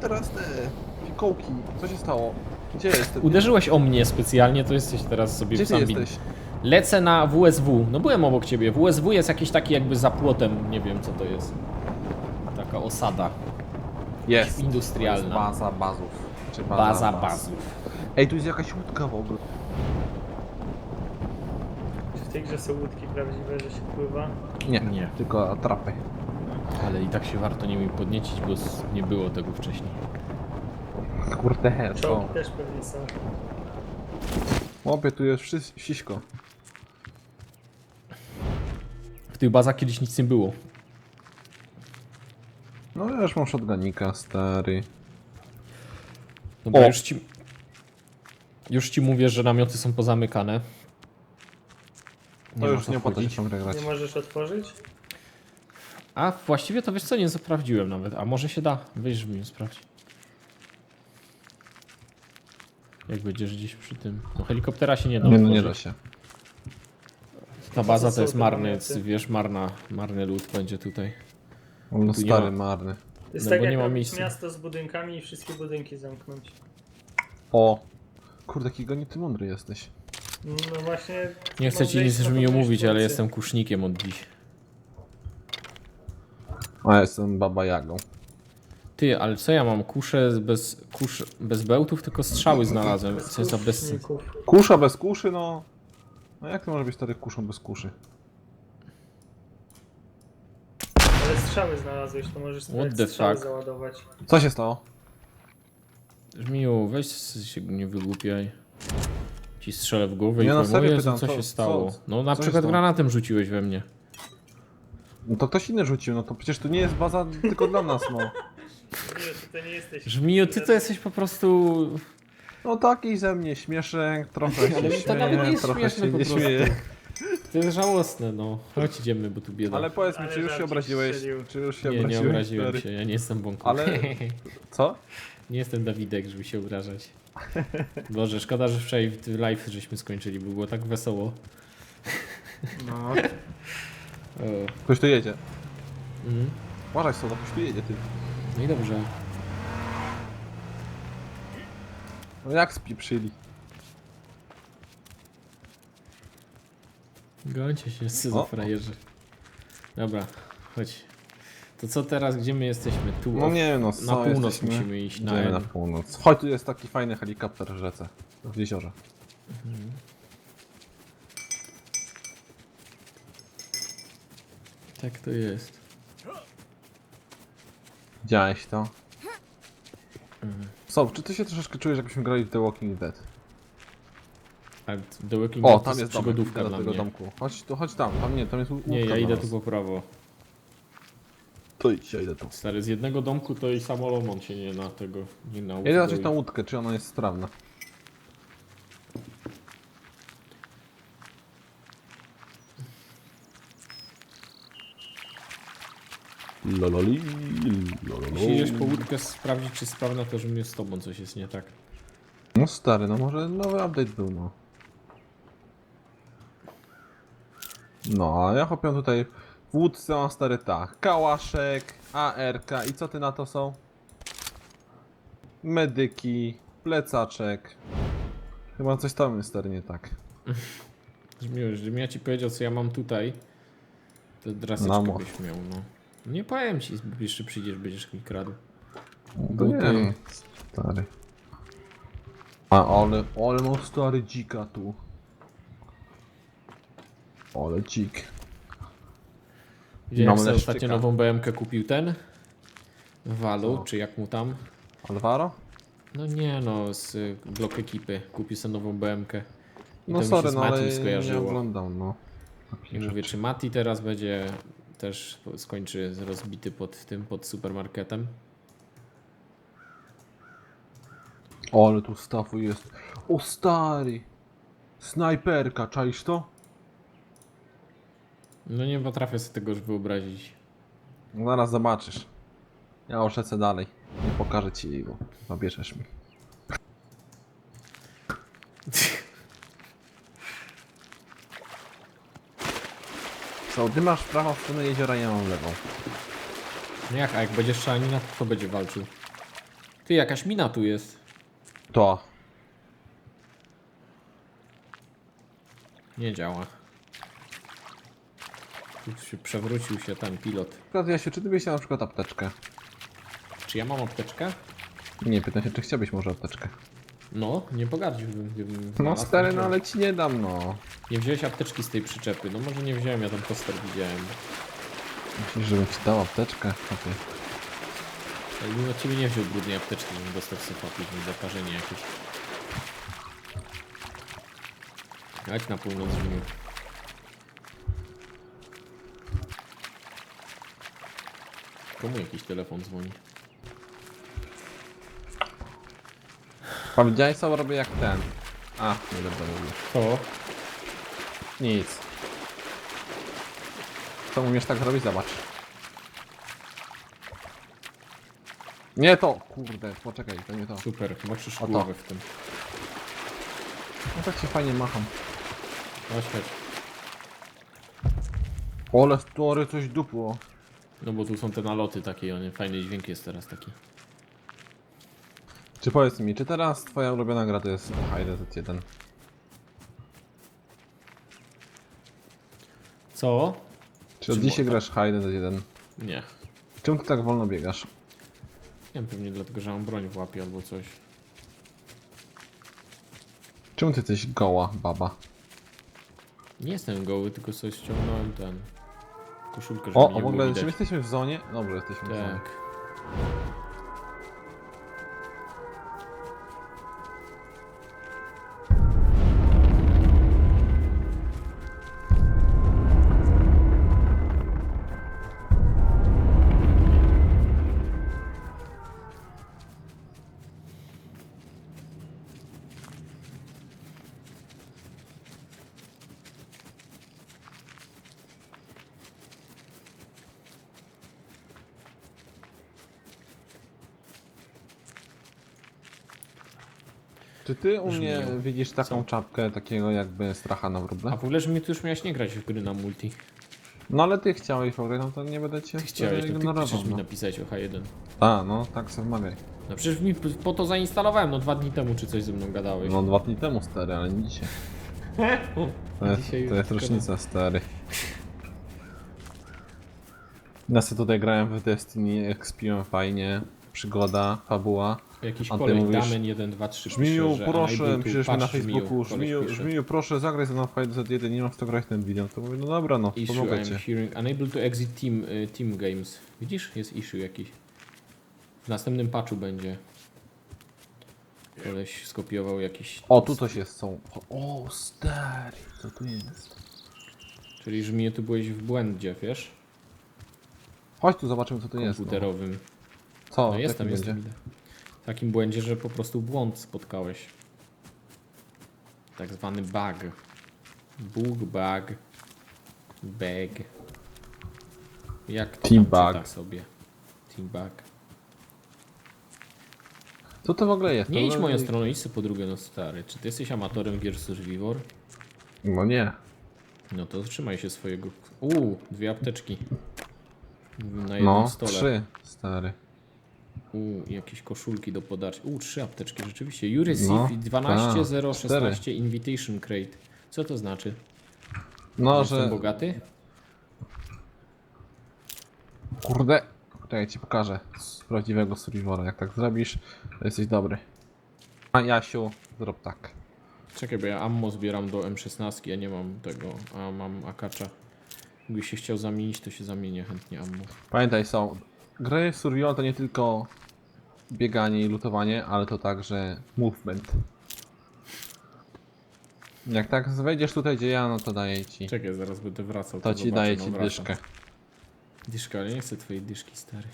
teraz te fikołki. Co się stało? Gdzie jestem? Uderzyłeś o mnie specjalnie, to jesteś teraz sobie Gdzie w ty sam win. jesteś? Lecę na WSW. No byłem obok ciebie. WSW jest jakiś taki jakby za płotem, nie wiem co to jest. Taka osada. Jest. Industrialna. To jest Baza bazów. Czy baza, Baza baz. bazów. Ej, tu jest jakaś łódka w ogóle. Czy w tej grze są łódki prawdziwe, że się pływa? Nie, Nie. tylko atrapy. Ale i tak się warto nimi podniecić, bo s- nie było tego wcześniej. Kurde, he, co? Czołgi też pewnie są. Łopie, tu jest wszy- wsiśko. W tych bazach kiedyś nic nie było. No ja już mam shotgunika, stary. Dobra, O! już ci... Już ci mówię, że namioty są pozamykane. To ma już co nie to się wchodzić. grać. Nie możesz otworzyć? A właściwie to wiesz co, nie sprawdziłem nawet. A może się da? Weź mi sprawdź. Jak będziesz gdzieś przy tym. No helikoptera się nie da. Nie, no nie da się. Ta baza to jest marny, wiesz, marna, marny lód będzie tutaj. No Tu nie stary, ma. marny. To jest No tak bo jak nie ma miejsca. miasto z budynkami i wszystkie budynki zamknąć. O! Kurde, jaki gonity mądry jesteś. No właśnie... Nie chcę ci nic na mi mówić, ale jestem kusznikiem od dziś. A ja jestem baba Jagą. Ty, ale co ja mam? Kuszę z- bez, kusz, bez bełtów, tylko strzały znalazłem. Co jest za bez... kuszników. Kusza bez kuszy, no. No jak to może być stary kuszą bez kuszy? Ale strzały znalazłeś, to możesz What sobie the strzały fuck? załadować. Co się stało? Żmiu, weź się nie wygłupiaj. Ci strzelę w głowę Nie, i no powiem, serio o Jezu, pytam, co, co- się stało? co- no na co się przykład stało? granatem rzuciłeś we mnie. No to ktoś inny rzucił, no to przecież tu nie jest baza tylko dla nas, no. Nie, ty to nie jesteś... Żmiu, ty to jesteś po prostu... No taki ze mnie śmieszek, trochę się Ale mi to nawet nie jest trochę śmieszne się po nie prostu. śmieje. To jest żałosne, no. Chodź idziemy, bo tu bieda. Ale powiedz mi, Ale czy już się żarcik obraziłeś? strzelił. Czy już się nie, nie obraziłeś? obraziłem stary? się, ja nie jestem bąku. Ale- Co? nie jestem Dawidek, żeby się obrażać. Boże, szkoda, że wczoraj w live żeśmy skończyli, bo było tak wesoło. No. O. Ktoś tu jedzie. Mhm. Uważaj sobie, ktoś tu jedzie, ty. No i dobrze. No jak spieprzyli? Gońcie się, co za O. frajerzy. Dobra, chodź. To co teraz, gdzie my jesteśmy? Tu, No nie no, na co, północ jesteśmy? musimy iść, na Idziemy na północ. Chodź, tu jest taki fajny helikopter w rzece. W jeziorze. Tak to jest. Widziałeś to? Mhm. Co, czy ty się troszeczkę czujesz, jakbyśmy grali w The Walking Dead? A The Walking O, Dead to tam jest domek, przygodówka idę dla do tego mnie. domku. Chodź tu, chodź tam, tam nie, tam jest łódka Nie, ja dla idę nas. tu po prawo. To idź, ja idę tu. Stary, z jednego domku to i samolomon się nie na tego, nie na Ja idę zobaczyć tą łódkę, czy ona jest sprawna. Lololi, lololo. Jeśli idziesz po łódkę sprawdzić, czy sprawna, to że mnie z tobą coś jest nie tak. No stary, no może nowy update był, no. No, a ja chopię tutaj w łódce mam stary tak. Kałaszek, ARK i co ty na to są? Medyki, plecaczek. Chyba coś tam jest stary nie tak. Żmiu, żebym ja ci powiedział, co ja mam tutaj, to No drastyczkę byś miał, no. Nie powiem ci, jeszcze przyjdziesz, będziesz mi kradł. To nie stary. A ale, ale mam stary dzika tu. Ale dzik. Widziałem, Mam jak sobie leszczyka. ostatnio nową BMK kupił ten? Walu, Co? czy jak mu tam? Alvaro? No nie no, z y, blok ekipy. Kupił sobie nową BMK. I No to mi sorry, się z no ale nie skojarzyło. oglądam, no. Takie mówię, rzeczy. czy Mati teraz będzie też skończy rozbity pod tym, pod supermarketem? O, ale tu stafu jest. O stary! Snajperka, czaisz to? No nie potrafię sobie tego już wyobrazić. No zaraz zobaczysz. Ja oszecę dalej. Nie pokażę ci bo zabierzesz mi. Sołdy masz prawą stronę jeziora, ja mam lewą. No jak, a jak będzie szanina, to będzie walczył? Ty, jakaś mina tu jest. To. Nie działa. Tu się przewrócił się ten pilot. Przykład, Jasiu, czy ty byś chciał na przykład apteczkę? Czy ja mam apteczkę? Nie, pytam się, czy chciałbyś może apteczkę. No, nie pogardziłbym. gdybym No znalazł, stary, no ale ci nie dam, no. Nie wziąłeś apteczki z tej przyczepy. No może nie wziąłem, ja ten poster widziałem. Myślisz, żebym ci dał apteczkę? Okay. Jakbym od ciebie nie wziął brudnej apteczki, żebym dostał syfa później zakażenie jakieś. Chodź na północ zmienił. Komu jakiś telefon dzwoni? A widziałeś co robię jak ten? A, nie będę mówił. To? Nic. Co umiesz tak zrobić? Zobacz. Nie to! Kurde, poczekaj, to nie to. Super, masz O to. głowę w tym. No tak się fajnie macham. Chodź, chodź. Ole, story, coś dupło. No bo tu są te naloty takie, one fajny dźwięk jest teraz taki. Czy powiedz mi, czy teraz twoja ulubiona gra to jest Hide 1? Co? Czy od Czy dzisiaj mo- grasz Hide 1? Nie. Czemu ty tak wolno biegasz? Nie wiem, pewnie dlatego, że mam broń w łapie albo coś. Czemu ty jesteś goła, baba? Nie jestem goły, tylko sobie ściągnąłem ten... Koszulkę, żeby O, nie a w było ogóle, czy my jesteśmy w zonie? Dobrze, jesteśmy w zonie. Tak. Czy ty u mnie widzisz taką Co? czapkę, takiego jakby stracha na A wróble? w ogóle, że mi tu już miałeś nie grać w gry na multi. No ale ty chciałeś w ogóle, no to nie będę cię Ty chciałeś, ty przecież mi No. napisać o H1. A, no tak sobie wmawiaj. No przecież mi po to zainstalowałem, no dwa dni temu czy coś ze mną gadałeś. No dwa dni temu stary, ale nie dzisiaj. To jest, Dzisiaj to jest już rocznica stary. Ja sobie tutaj grałem w Destiny, ekspiłem fajnie, przygoda, fabuła. Jakiś A ty koleś, mówisz, Damen 1, 2, 3 Żmiju, pisze, proszę, to- piszesz mi na Facebooku, Żmiju. Żmiju, proszę zagraj ze mną w Fight Z1, nie mam w to grać ten video. To mówię, no dobra, no, Issue pomogę I'm ci. hearing unable to exit team, y, team games. Widzisz? Jest issue jakiś. W następnym patchu będzie. Koleś skopiował jakiś. O, tu coś jest, są. O, stary, co tu jest? Czyli Żmiju, tu byłeś w błędzie, wiesz? Chodź tu, zobaczymy co tu jest. No. Co, No jaki jestem, będzie? jestem. idę. W takim błędzie, że po prostu błąd spotkałeś. Tak zwany bug. Bug, bug. Bag. Jak to Team tam czyta bug. sobie? Team bug. Co to w ogóle jest? Nie To idź moją ogóle- stroną, idź sobie po drugie, no stary. Czy ty jesteś amatorem gier Survivor? No nie. No to trzymaj się swojego... Uuu, dwie apteczki. Na jednym No, stole. trzy, stary. Uuu, jakieś koszulki do podarcia. Uuu, trzy apteczki, rzeczywiście. Receive No, 12 tak, 0 cztery. 16 invitation crate. Co to znaczy? No, Jestem że... bogaty? Kurde. Czekaj, ci pokażę z prawdziwego Survivora. Jak tak zrobisz, to jesteś dobry. A Jasiu, zrób tak. Czekaj, bo ja ammo zbieram do M16, ja nie mam tego, a mam akacza. Gdybyś się chciał zamienić, to się zamienię chętnie ammo. Pamiętaj, są... Gry Survival to nie tylko bieganie i lutowanie, ale to także movement. Jak tak wejdziesz tutaj, gdzie ja, no to daję ci. Czekaj, zaraz będę wracał. To ci zobaczę, daję no ci wracam. dyszkę. Dyszka, ale nie chcę twojej dyszki, stary.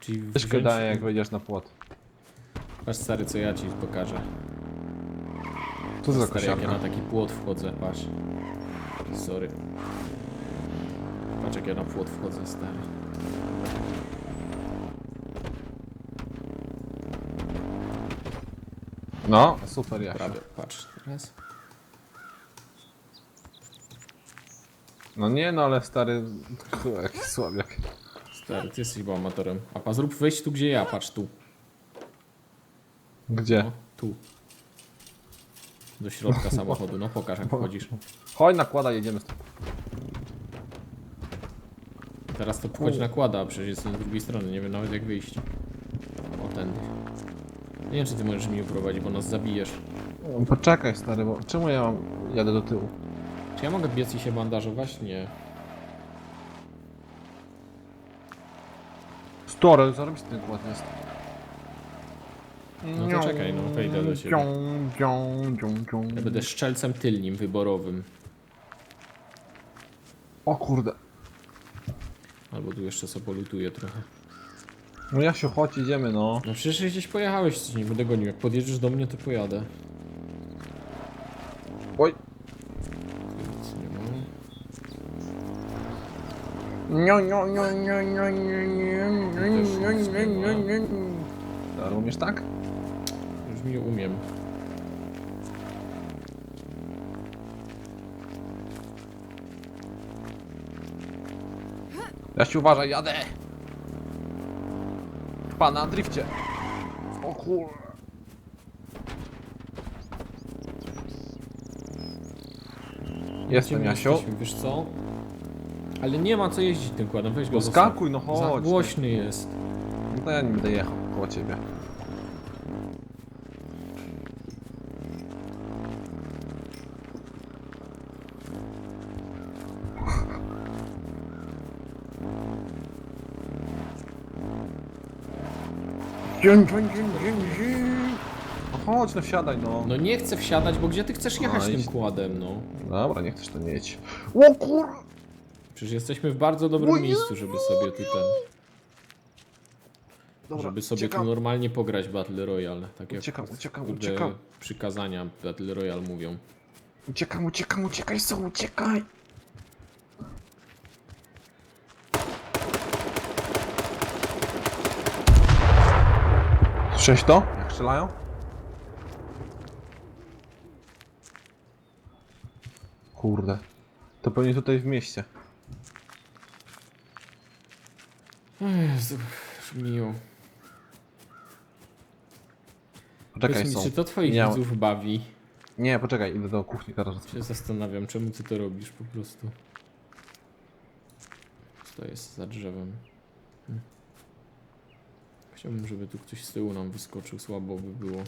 Czyli Dyszkę wziąć- daję, jak wejdziesz na płot. Patrz stary, co ja ci pokażę. Co za Stary, jak ja na taki płot wchodzę, patrz. Sorry. Patrz jak ja na płot wchodzę, stary. No, super Jasiu. Prawie, patrz teraz. No nie, no ale stary... Jaki słabiak. Stary, ty jesteś chyba amatorem. A pa zrób wejść tu, gdzie ja, patrz tu. Gdzie? No, tu. Do środka samochodu. No pokaż jak wchodzisz. Chodź, nakłada, jedziemy z tym. Teraz to wchodź nakłada, a przecież jestem z drugiej strony, nie wiem nawet jak wyjść. O tędy. Nie wiem czy ty możesz mnie uprowadzić, bo nas zabijesz. Poczekaj, stary, bo czemu ja mam... jadę do tyłu? Czy ja mogę biec i się bandażować? Nie. Story, zarobić ten kład jest. No to czekaj, no, wejdę do ciebie. Dzią, dzią, dzią, dzią. Ja będę szczelcem tylnim, wyborowym. O kurde. Albo tu jeszcze sobie polutuję trochę. No Jasiu, chodź, idziemy, no. No przecież gdzieś pojechałeś, coś nie będę gonił. Jak podjedziesz do mnie, to pojadę. Oj. Nic nie ma. Nio, nio, nio, nio, nio, nio, nio, nio, nio, nio, nio, nio. Stary, umiesz tak? Już mi umiem. Jasiu, uważaj, jadę! Pana drifcie. O kur... Jestem, jesteśmy, Wiesz co? Ale nie ma co jeździć tym kładem, weź go No zostaw. skakuj, no Za chodź. głośny jest. No to ja nie będę jechał koło ciebie. No chodź, no wsiadaj, no. No nie chcę wsiadać, bo gdzie ty chcesz jechać No tym kładem, no? Dobra, nie chcesz to nie jedź. O kur... Przecież jesteśmy w bardzo dobrym miejscu, żeby sobie tu ten... Dobra, żeby sobie uciekam. tu normalnie pograć Battle Royale. Tak jak Uciekam, uciekam, kurde, uciekam. przykazania Battle Royale mówią. Uciekam, uciekam, uciekaj, co, uciekaj! Słyszałeś to? Jak strzelają? Kurde. To pewnie tutaj w mieście. O Jezu, miło. Poczekaj, Powiedz mi, są. czy to twoich Nie, widzów bawi? nie, poczekaj, idę do kuchni teraz. Się zastanawiam, czemu ty to robisz po prostu. Co to jest za drzewem? Hm. Chciałbym, żeby tu ktoś z tyłu nam wyskoczył, słabo by było.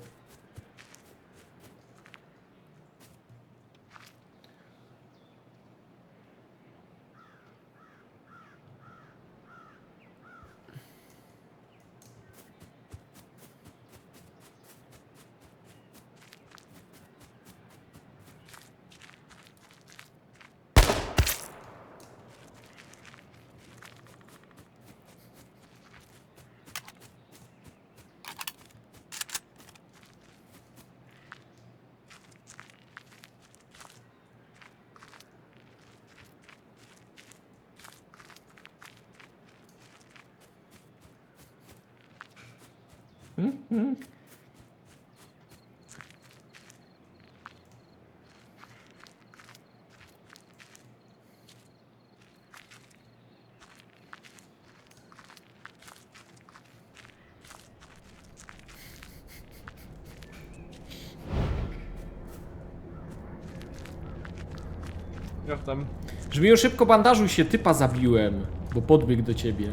Jestem. Żmiu, szybko bandażuj się, typa zabiłem, bo podbiegł do ciebie.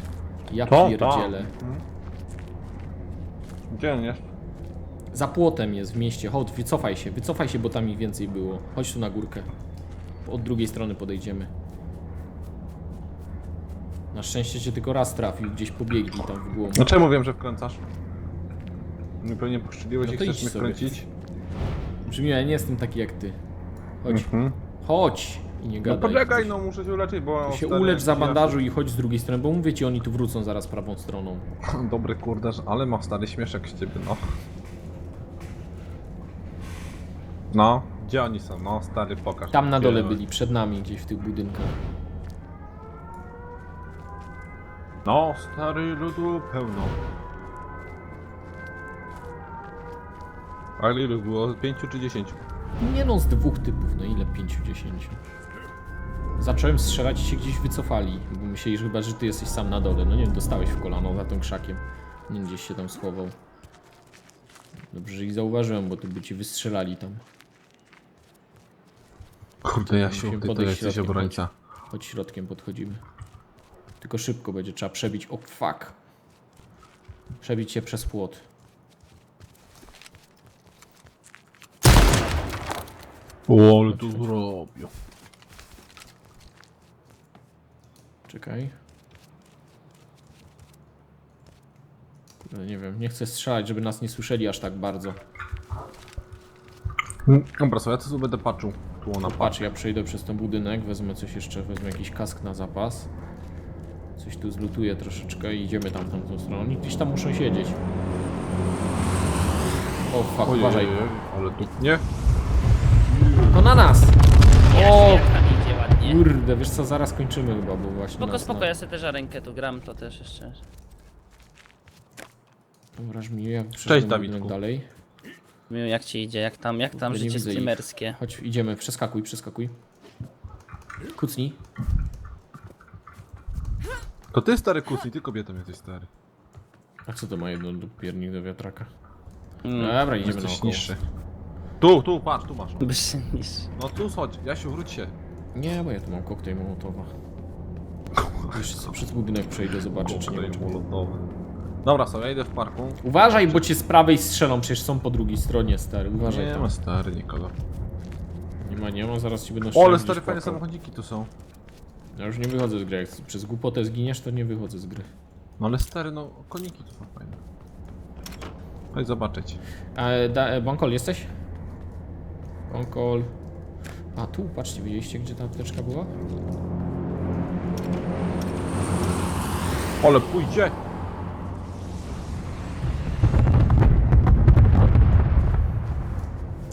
Ja To? pierdzielę. Gdzie on jest? Za płotem jest w mieście, chodź, wycofaj się, wycofaj się, bo tam ich więcej było. Chodź tu na górkę. Od drugiej strony podejdziemy. Na szczęście cię tylko raz trafił, gdzieś pobiegli tam w głąb. No czemu wiem, że wkręcasz? Nie pewnie poszczeliłeś No i to chcesz idź mnie sobie. wkręcić? Brzmi, ja nie jestem taki jak ty. Chodź, Mhm. chodź i nie No gadaj. poczekaj, no muszę się uleczyć, bo... Się stary, ulecz, ja- zabandażuj i chodź z drugiej strony, bo mówię ci, oni tu wrócą zaraz prawą stroną. Dobry kurderz, ale ma stary śmieszek z ciebie, no. No, gdzie oni są? No, stary, pokaż. Tam na dole byli, przed nami gdzieś w tych budynkach. No, stary, ludu pełno. Ale ilu było? Pięciu czy dziesięciu? Nie no, z dwóch typów, no ile? Pięciu, dziesięciu. Zacząłem strzelać i się gdzieś wycofali, bo myśleli, że chyba, że ty jesteś sam na dole. No nie wiem, dostałeś w kolano za tym krzakiem. Nie gdzieś się tam schował. Dobrze, że ich zauważyłem, bo to by ci wystrzelali tam. Kurde, Jasiu, Musimy ty to podejść jesteś środkiem, obrońca. Chodź środkiem podchodzimy. Tylko szybko będzie trzeba przebić. O fuck. Przebić się przez płot. Ale tu zrobił. Czekaj. Kurde, nie wiem, nie chcę strzelać, żeby nas nie słyszeli aż tak bardzo. Dobra, słuchaj, ja to sobie będę patrzył. Tu ona Patrz, ja przejdę przez ten budynek, wezmę coś jeszcze, wezmę jakiś kask na zapas. Coś tu zlutuję troszeczkę i idziemy tam tamtą stronę. Oni gdzieś tam muszą siedzieć. O fuck, Ojej, uważaj. ale tu... Nie? To na nas! O, ładnie. kurde, wiesz co, zaraz kończymy chyba, bo właśnie Spoko, nas spoko, na... ja sobie też rękę tu gram, to też jeszcze. Dobra, żmiu, ja Cześć, Dawidku. dalej. Miu, jak ci idzie, jak tam, jak tam nie życie streamerskie? Chodź, idziemy, przeskakuj, przeskakuj. Kucnij. To ty stary kusy, ty kobietą jesteś stary. A co to ma jedno do piernik do wiatraka? Mm, Dobra, idziemy Jesteś naokoło. niższy. Tu, tu, patrz, tu masz. niż. No tu chodź, Jasiu, wróć się. Nie, bo ja tu mam koktajl mołotowa. Jeszcze sobie przez budynek przejdę, zobaczę czy nie ma czego. molotowy. Dobra, sobie, ja idę w parku. Uważaj, bo cię z prawej strzelą, przecież są po drugiej stronie, stary. Uważaj Nie tam. ma stary nikogo. Nie ma, nie ma, zaraz ci będą O, ale gdzieś stary fajne płakał. samochodziki tu są. Ja już nie wychodzę z gry, jak przez głupotę zginiesz, to nie wychodzę z gry. No ale stary, no koniki tu są fajne. Chodź zobaczyć. A, da, e, Bankol, jesteś? Bankol. A tu, patrzcie, widzieliście gdzie ta apteczka była? Ale pójdzie!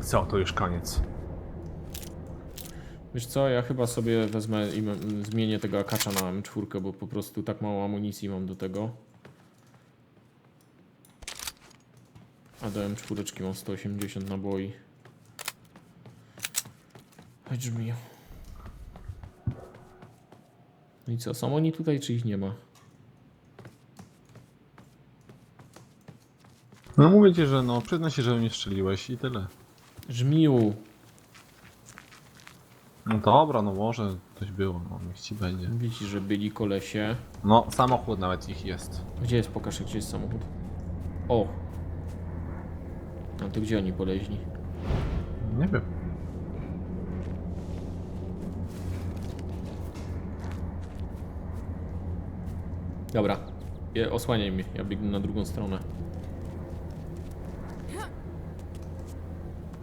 Co, to już koniec. Wiesz co, ja chyba sobie wezmę i m- zmienię tego akacza na M4, bo po prostu tak mało amunicji mam do tego. A do M4 mam 180 naboi. Chodź brzmi. No i co, są oni tutaj, czy ich nie ma? No mówię ci, że no, przyznaj się, że mnie strzeliłeś i tyle. Żmiu! No dobra, no może coś było, no niech ci będzie. Widzisz, że byli kolesie. No, samochód nawet ich jest. Gdzie jest, pokaż, gdzie jest samochód. O! No to gdzie oni poleźli? Nie wiem. Dobra, je, osłaniaj mnie, ja biegnę na drugą stronę.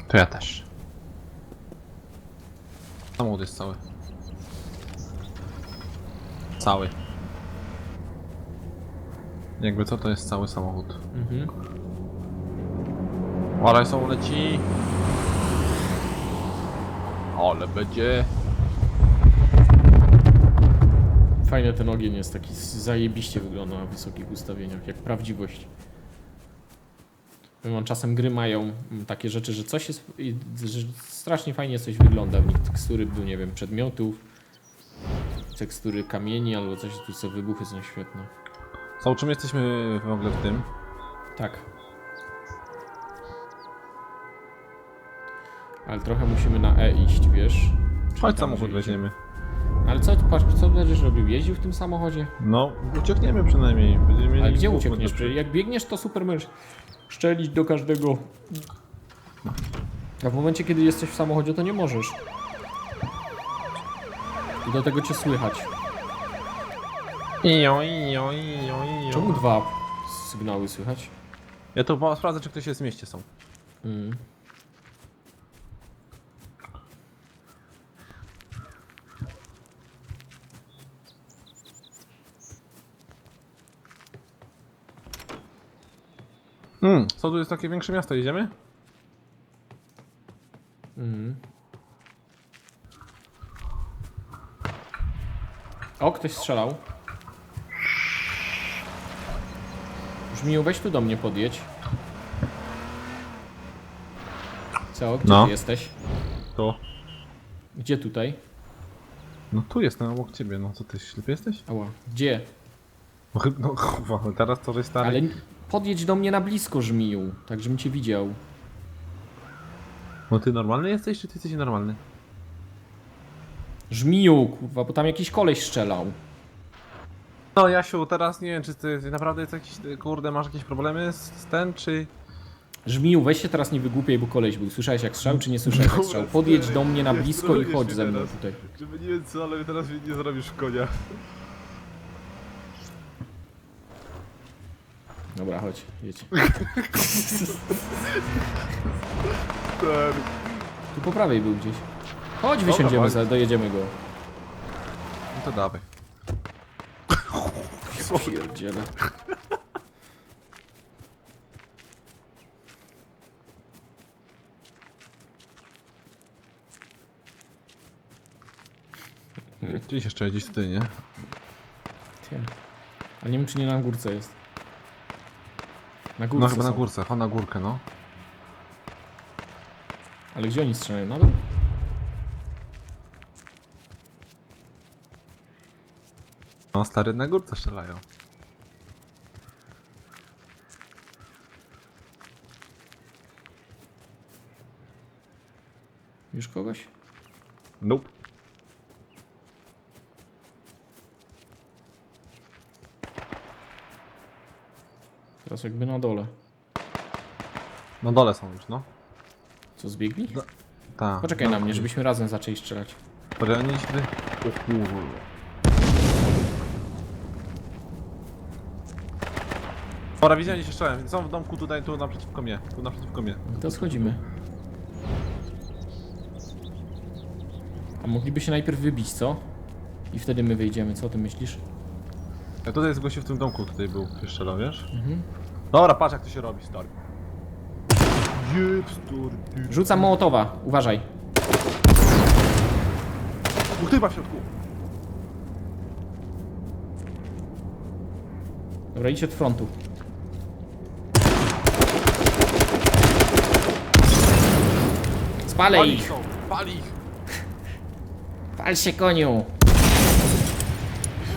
To ja też. Samochód jest cały. Cały. Jakby co, to jest cały samochód. Mhm. Ale są leci. Ale będzie. Fajny ten ogień jest taki zajebiście wygląda na wysokich ustawieniach, jak prawdziwość. Wam, czasem gry mają mm, takie rzeczy, że coś jest, że strasznie fajnie coś wygląda w nich. Tekstury, nie wiem, przedmiotów, tekstury kamieni albo coś, tu są wybuchy są świetne. Co, czym jesteśmy w ogóle w tym? Tak. Ale trochę musimy na E iść, wiesz? Chodź samochód weźmiemy. Co, patrz, co będziesz robił? Jeździł w tym samochodzie? No, uciekniemy przynajmniej. Będziemy mieli Ale gdzie uciekniesz? do- Przecież Jak biegniesz, to super możesz szczelić do każdego. A w momencie, kiedy jesteś w samochodzie, to nie możesz. I do tego cię słychać. Ijo, ijo, ijo, ijo. Czemu dwa sygnały słychać? Ja to sprawdzę, czy ktoś jest w mieście są. Mm. Hmm, co tu jest takie większe miasto, idziemy? Mhm. O, ktoś strzelał. Brzmiu, weź tu do mnie podjedź. Co? Gdzie No. ty jesteś? To. Gdzie tutaj? No tu jestem obok ciebie, no co ty ślepy jesteś? Ała. Gdzie? No chyba, no kurwa, no teraz to jest stary. Ale Podjedź do mnie na blisko, żmiju, tak żebym cię widział. No ty normalny jesteś, czy ty jesteś normalny? Żmiju, kurwa, bo tam jakiś koleś strzelał. No Jasiu, teraz nie wiem, czy ty, ty naprawdę jest jakiś, kurde, masz jakieś problemy z, z ten, czy... Żmiju, weź się teraz nie wygłupiaj, bo koleś był. Słyszałeś jak strzał, czy nie słyszałeś jak strzał? Podjedź do mnie na blisko i chodź ze mną tutaj. Żeby nie wiem co, ale teraz nie zrobisz konia. Dobra, chodź, jedź. Ten... Tu po prawej był gdzieś. Chodź, wysiądziemy, za, dojedziemy go. No to dawaj. Pierdziele. Gdzieś jeszcze, gdzieś ty, nie? Ty. A nie wiem, czy nie na górce jest. Na górce No chyba na są. górce, chodź na górkę, no. Ale gdzie oni strzelają? Na dół? No stary, na górce strzelają. Już kogoś? Nope. Teraz jakby na dole. Na dole są już, no. Co, zbiegli? Tak. Poczekaj na mnie, żebyśmy razem zaczęli strzelać. Się ty? O kurwa. Dobra, widziałem gdzieś jeszcze. Są w domku tutaj, tu naprzeciwko mnie. Tu naprzeciwko mnie. To schodzimy. A mogliby się najpierw wybić, co? I wtedy my wyjdziemy, co ty myślisz? Ja tutaj jest gościu w tym domku, tutaj był, strzelał, wiesz? Mhm. Dobra, patrz jak to się robi, stary. Jeb, stary. Rzucam Mołotowa, uważaj. Dwóch typa w środku. Dobra, idź od frontu. Spalę Pali ich! ich są, pali ich. Pal się koniu!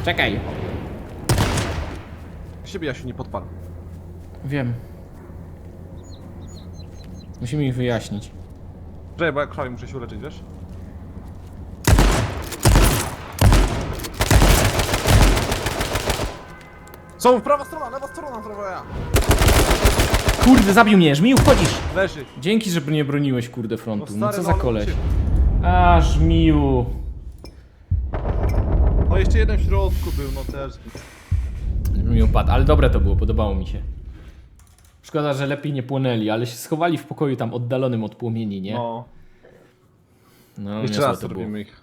Czekaj. Siebie Jasiu nie podpal. Wiem. Musimy ich wyjaśnić. Czekaj, bo jak krwawi muszę się uleczyć, wiesz? Są w prawa strona, lewa strona, prawa ja. Kurde, zabił mnie! Żmiju, wchodzisz! Leży. Dzięki, że nie broniłeś, kurde, frontu. No, stary, co no, za ale koleś. uciekł. A, Żmiju. No jeszcze jeden w środku był, no też. Żmiju padł, ale dobre to było, podobało mi się. Szkoda, że lepiej nie płonęli, ale się schowali w pokoju tam oddalonym od płomieni, nie? No. No, Jeszcze niezłe raz to było. zrobimy ich.